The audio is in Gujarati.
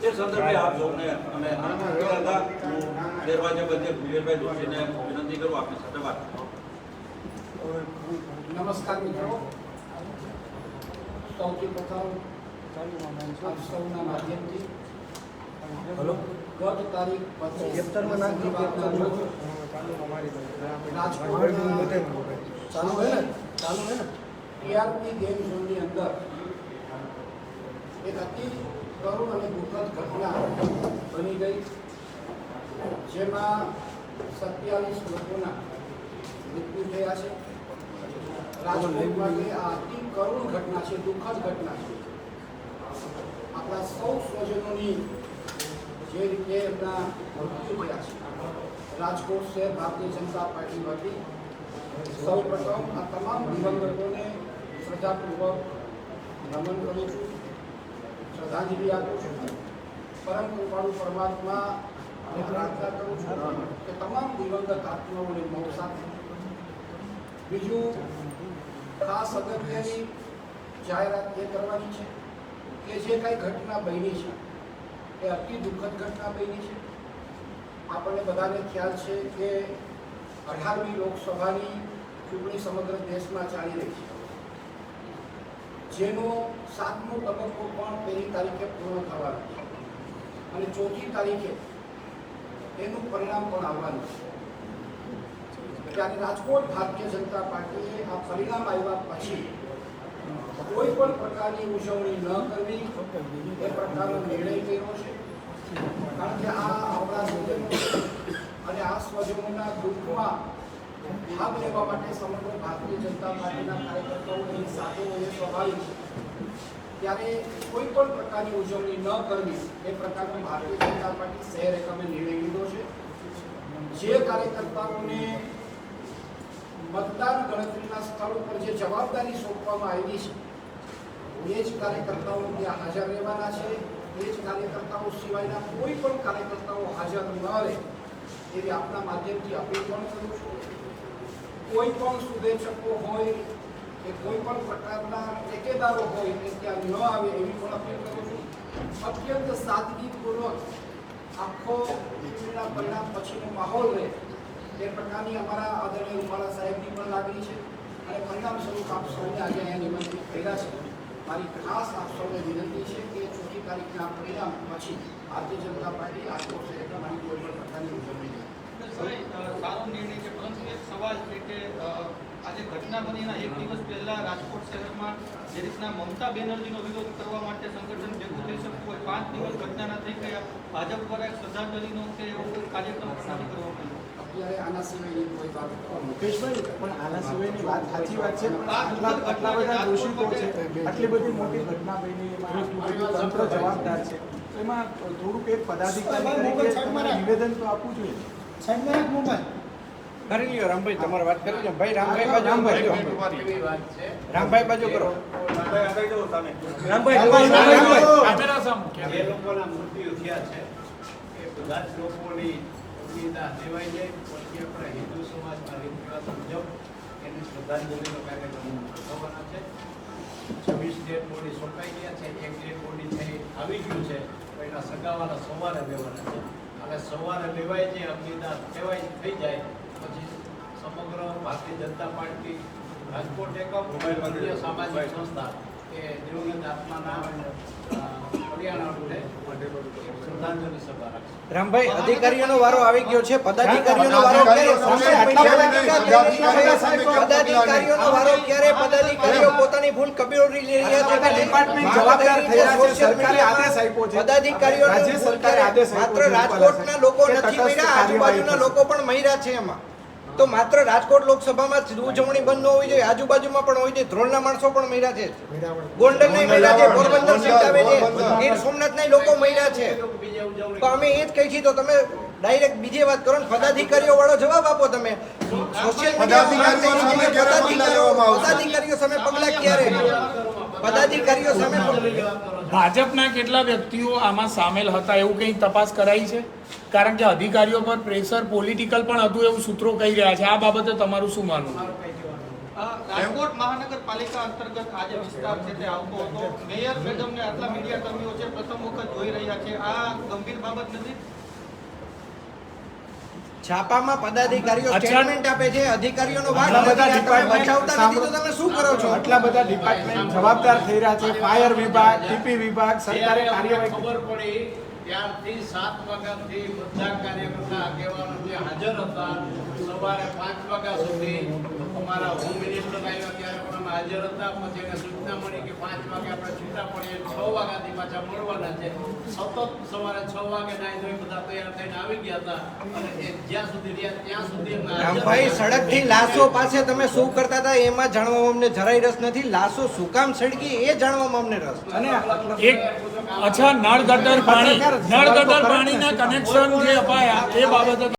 તે સંદર્ભે આપ સૌને અમે હતા હું દરવાજા બધે ભુજેશભાઈ જોશીને વિનંતી કરું આપની સાથે વાત કરો. નમસ્કાર મિત્રો. સૌથી પ્રથમ આપ સૌના માધ્યમથી. ગત તારીખ પચીસ ચાલુ હે ને? ચાલુ હે ને? ટીઆરપી ગેમ ઝોનની અંદર એક અતિ કરુણ અને દુઃખદ ઘટના બની ગઈ, જેમાં સત્યાવીસ લોકોના મૃત્યુ થયા છે. રાજકોટમાં આ અતિ કરુણ ઘટના છે, દુઃખદ ઘટના છે. આપણા સૌ સ્વજનોની જે રીતે એમના મૃત્યુ થયા છે. રાજકોટ શહેર ભારતીય જનતા પાર્ટી વતી સૌ પ્રથમ આ તમામ દિવંગતોને શ્રદ્ધાપૂર્વક નમન કરું છું. શ્રદ્ધાંજલિ આપું છું. પરમ કૃપાળુ પરમાત્મા પ્રાર્થના કરું છું કે તમામ દિવંગત આત્માઓને મોક્ષ સાથે બીજું, ખાસ અગત્યની જાહેરાત એ કરવાની છે કે જે કાંઈ ઘટના બની છે, એ અતિ દુઃખદ ઘટના બની છે. આપણને બધાને ખ્યાલ છે કે અઢારમી લોકસભાની ચૂંટણી સમગ્ર દેશમાં ચાલી રહી છે. જેનો સાતમો તબક્કો પણ પહેલી તારીખે પૂર્ણ થવાનો છે. અને ચોથી તારીખે એનું પરિણામ પણ આવવાનું છે. ત્યારે રાજકોટ ભારતીય જનતા પાર્ટીએ આ પરિણામ આવ્યા પછી કોઈ પણ પ્રકારની ઉજવણી ન કરવી એ પ્રકારનો નિર્ણય કર્યો છે. કારણ કે આ આપણા સ્વજનો અને આ સ્વજનોના દુઃખમાં ભાગ લેવા માટે સમગ્ર ભારતીય જનતા પાર્ટીના કાર્યકર્તાઓ એની સાથે હોય સ્વાભાવિક છે ત્યારે કોઈ પણ પ્રકારની ઉજવણી ન કરવી એ પ્રકારનો ભારતીય જનતા પાર્ટી શહેર એકમે નિર્ણય લીધો છે. જે કાર્યકર્તાઓને મતદાન ગણતરીના સ્થળ ઉપર જે જવાબદારી સોંપવામાં આવી છે, એ જ કાર્યકર્તાઓ ત્યાં હાજર રહેવાના છે. એ જ કાર્યકર્તાઓ સિવાયના કોઈ પણ કાર્યકર્તાઓ હાજર ન રહે એવી આપના માધ્યમથી અપીલ પણ કરું છું. કોઈ પણ શુભેચ્છકો હોય કે કોઈ પણ પ્રકારના ટેકેદારો હોય કે ત્યાં ન આવે એવી પણ અપીલ કરું છું. અત્યંત સાદગીપૂર્વક આખો ચૂંટણીના પરિણામ પછીનો માહોલ રહે એ પ્રકારની અમારા આદરણીય ઉમાળા સાહેબની પણ લાગણી છે અને પરિણામ સ્વરૂપ આપ સૌને આજે અહીંયા નિમંત્રિત કર્યા છે. મારી ખાસ આપ સૌને વિનંતી છે કે ચોથી તારીખના પરિણામ પછી ભારતીય જનતા પાર્ટી રાજકોટ શહેર તમારી કોઈ પણ પ્રકારની ઉજવણી સર, અ, સારો નિર્ણય છે પરંતુ એક સવાલ છે કે આજે ઘટના બનીના એક દિવસ પહેલા રાજકોટ શહેરમાં જે રીતના મમતા બેનર્જીનો વિરોધ કરવા માટે સંગઠન ભેગું થઈ શકતું હોય પાંચ દિવસ ઘટનાના થઈ ગયા ભાજપ દ્વારા એક શ્રદ્ધાંજલિનો કે એવો કોઈ કાર્યક્રમ નથી કરવામાં આવ્યો અત્યારે આના સિવાયની કોઈ વાત મુકેશભાઈ પણ આના સિવાયની વાત સાચી વાત છે? આટલા આટલા બધા દોષિતો છે? આટલી બધી મોટી ઘટના બની એમાં તંત્ર જવાબદાર છે. એમાં થોડુંક એક પદાધિકારી નિવેદન તો આપવું જોઈએ. કરી લ્યો રામભાઈ તમારે વાત કરી લ્યો. ભાઈ રામભાઈ બાજુ રામભાઈ. રામભાઈ બાજુ કરો. જે લોકોના મૃત્યુ થયા છે એ બધા જ લોકોની નિદા દેવાઈ જાય પછી આપણા હિન્દુ સમાજમાં રીત રિવાજ મુજબ એની શ્રદ્ધાંજલિનો કાર્યક્રમ છે. છવ્વીસ ડેડ બોડી સોંપાઈ ગયા છે એક ડેડ બોડી છે આવી ગયું છે એના સગાવાના સવારે લેવાના છે. અને સવારે લેવાય છે અગ્નિદાન કહેવાય થઈ જાય, પછી સમગ્ર ભારતીય જનતા પાર્ટી, રાજકોટ એકમ સામાજિક સંસ્થા કે દિવંગત આત્માના રામભાઈ અધિકારીઓનો વારો આવી ગયો છે પદાધિકારીઓનો વારો પદાધિકારીઓનો વારો ક્યારે પદાધિકારીઓ પોતાની ભૂલ કબીરોરી લઈ રહ્યા છે? ડિપાર્ટમેન્ટ જવાબદાર થયા છે. સરકારે આદેશ આપ્યો છે. પદાધિકારીઓ રાજ્ય સરકારે આદેશ માત્ર રાજકોટના લોકો નથી મર્યા આજુબાજુના લોકો પણ મર્યા છે એમાં. તો માત્ર રાજકોટ લોકસભામાં જ ઉજવણી બંધ ન હોવી જોઈએ. આજુબાજુમાં પણ હોવી જોઈએ ધ્રોલના માણસો પણ મહિલા છે. ગોંડલ નહીં મહિલા છે પોરબંદર આવે છે. ગીર સોમનાથના લોકો મહિલા છે. તો અમે એ જ કહી છીએ તો તમે ડાયરેક્ટ બીજી વાત કરો ને પદાધિકારીઓ વાળો જવાબ આપો તમે. સોશિયલ મીડિયા પદાધિકારીઓ સામે પગલા ક્યારે? પદાધિકારીઓ સામે ભાજપના કેટલા વ્યક્તિઓ આમાં સામેલ હતા એવું કંઈ તપાસ કરાઈ છે? કારણ કે અધિકારીઓ પર પ્રેશર પોલિટિકલ પણ હતું એવું સૂત્રો કહી રહ્યા છે. આ બાબતે તમારું શું માનવું રાજકોટ મહાનગરપાલિકા અંતર્ગત આ જે વિસ્તાર છે તે આવતો હતો. મેયર મેડમને આટલા મીડિયા કર્મીઓ છે પ્રથમ વખત જોઈ રહ્યા છે. આ ગંભીર બાબત નથી. છાપામાં પદાધિકારીઓ સ્ટેટમેન્ટ આપે છે અધિકારીઓનો ભાગ આટલા બધા તમે ડિપાર્ટમેન્ટ બચાવતા નથી તો તમે શું કરો છો? આટલા બધા ડિપાર્ટમેન્ટ જવાબદાર થઈ રહ્યા છે ફાયર વિભાગ ટીપી વિભાગ સરકારે કાર્યવાહી. ખબર પડી ત્યારથી સાત વાગ્યાથી બધા કાર્યકર્તા આગેવાનો જે હાજર હતા સવારે પાંચ વાગ્યા સુધી અમારા હોમ મિનિસ્ટર આવ્યા ત્યારે પણ અમે હાજર હતા પછી એને સૂચના મળી કે પાંચ વાગે આપણે છૂટા પડીએ છ વાગ્યાથી પાછા મળવાના છે. સતત સવારે છ વાગે નાઈ ધોઈ બધા તૈયાર થઈને આવી ગયા હતા. અને એ જ્યાં સુધી રહ્યા ત્યાં સુધી રામભાઈ સડકથી લાશો પાસે તમે શું કરતા હતા? એમાં જાણવામાં અમને જરાય રસ નથી. લાશો શું કામ સડકી એ જાણવામાં અમને રસ અને એક અચ્છા નળ ગટર પાણી નળ ગટર પાણીના કનેક્શન જે અપાયા એ બાબતે